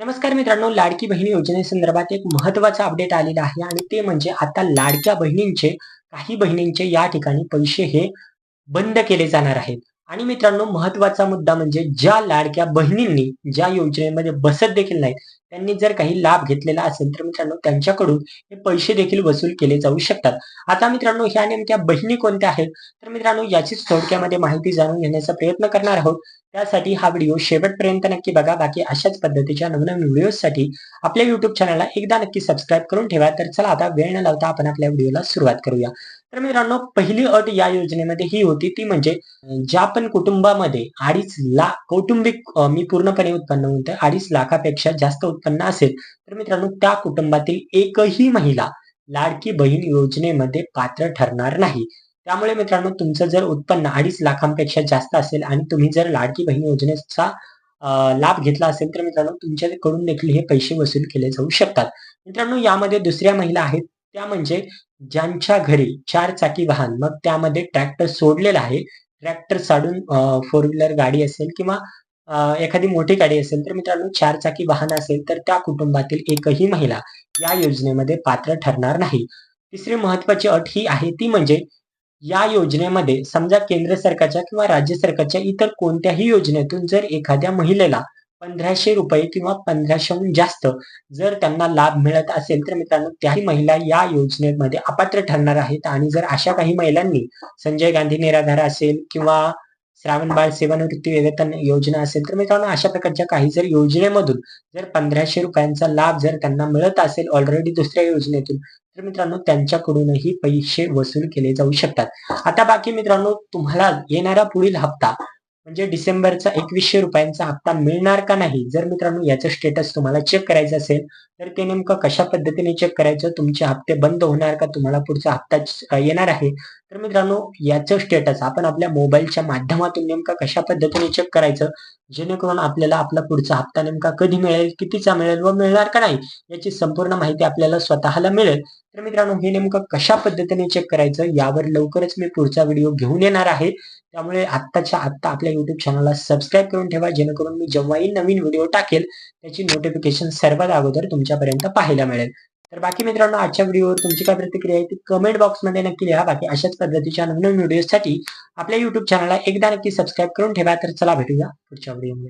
नमस्कार मित्रांनो लाडकी बहिणी योजनेसंदर्भात एक महत्त्वाचा अपडेट आलेला आहे आणि ते म्हणजे आता लाडक्या बहिणींचे काही बहिणींचे या ठिकाणी पैसे हे बंद केले जाणार आहेत. आणि मित्रांनो महत्त्वाचा मुद्दा म्हणजे ज्या लाडक्या बहिणींनी ज्या योजनेमध्ये बसत देखील नाहीत त्यांनी जर काही लाभ घेतलेला असेल तर मित्रांनो त्यांच्याकडून हे पैसे देखील वसूल केले जाऊ शकतात. आता मित्रांनो ह्या नेमक्या बहिणी कोणत्या आहेत? तर मित्रांनो याचीच थोडक्यामध्ये माहिती जाणून घेण्याचा प्रयत्न करणार आहोत. त्यासाठी हा व्हिडिओ शेवटपर्यंत नक्की बघा. बाकी अशाच पद्धतीच्या नवनवीन व्हिडिओसाठी आपल्या युट्यूब चॅनलला एकदा नक्की सबस्क्राईब करून ठेवा. तर चला आता वेळ न लावता आपण आपल्या व्हिडिओला सुरुवात करूया. तर मित्रांनो पहिली अट या योजनेमध्ये ही होती. ती म्हणजे ज्या पण कुटुंबामध्ये अडीच लाख कौटुंबिक मी पूर्णपणे उत्पन्न म्हणतोय अडीच लाखापेक्षा जास्त उत्पन्न असेल तर मित्रांनो त्या कुटुंबातील एकही महिला लाडकी बहीण योजनेमध्ये पात्र ठरणार नाही. त्यामुळे मित्रांनो तुमचं जर उत्पन्न अडीच लाखांपेक्षा जास्त असेल आणि तुम्ही जर लाडकी बहीण योजनेचा लाभ घेतला असेल तर मित्रांनो तुमच्याकडून देखील हे पैसे वसूल केले जाऊ शकतात. मित्रांनो यामध्ये दुसऱ्या महिला आहेत. त्या म्हणजे ज्यांच्या घरी चार चाकी वाहन मग त्यामध्ये ट्रॅक्टर सोडलेला आहे. ट्रॅक्टर साडून फोर व्हीलर गाडी असेल किंवा एखादी मोठी गाडी असेल तर मित्रांनो चार चाकी वाहन असेल तर त्या कुटुंबातील एकही महिला या योजनेमध्ये पात्र ठरणार नाही. तिसरी महत्वाची अट ही आहे ती म्हणजे या योजनेमध्ये समजा केंद्र सरकारच्या किंवा राज्य सरकारच्या इतर कोणत्याही योजनेतून जर एखाद्या महिलेला पंधराशे रुपये किंवा पंधराशेहून जास्त जर त्यांना लाभ मिळत असेल तर मित्रांनो त्याही महिला या योजनेमध्ये अपात्र ठरणार आहेत. आणि जर अशा काही महिलांनी संजय गांधी निराधार असेल किंवा श्रावण बाळ सेवानिवृत्ती वेतन योजना असेल तर मित्रांनो अशा प्रकारच्या काही जर योजनेमधून जर पंधराशे रुपयांचा लाभ जर त्यांना मिळत असेल ऑलरेडी दुसऱ्या योजनेतून तर मित्रांनो त्यांच्याकडूनही पैसे वसूल केले जाऊ शकतात. आता बाकी मित्रांनो तुम्हाला येणारा पुढील हप्ता म्हणजे डिसेंबरचा एकवीसशे रुपयांचा हप्ता मिळणार का नाही? जर मित्रांनो याचं स्टेटस तुम्हाला चेक करायचं असेल तर ते नेमकं कशा पद्धतीने चेक करायचं? तुमचे हप्ते बंद होणार का? तुम्हाला पुढचा हप्ता येणार आहे? तर मित्रांनो याचं स्टेटस आपण आपल्या मोबाईलच्या माध्यमातून नेमका कशा पद्धतीने चेक करायचं? जेणेकरून आपल्याला आपला पुढचा हप्ता नेमका कधी मिळेल कितीचा मिळेल व मिळणार का नाही? याची संपूर्ण माहिती आपल्याला स्वतःला मिळेल. तर मित्रांनो हे नेमकं कशा पद्धतीने चेक करायचं? यावर लवकरच मी पुढचा व्हिडिओ घेऊन येणार आहे. त्यामुळे आत्ताच्या आत्ता आपल्या युट्यूब चॅनलला सबस्क्राईब करून ठेवा जेणेकरून मी जेव्हाही नवीन व्हिडिओ टाकेल त्याची नोटिफिकेशन सर्वात अगोदर तुमच्यापर्यंत पाहायला मिळेल. तर बाकी मित्रांनो आजच्या व्हिडिओवर तुमची काय प्रतिक्रिया आहे ती कमेंट बॉक्समध्ये नक्की लिहा. बाकी अशाच पद्धतीच्या नवीन व्हिडिओसाठी आपल्या युट्यूब चॅनलला एकदा नक्की सबस्क्राईब करून ठेवा. तर चला भेटूया पुढच्या व्हिडिओमध्ये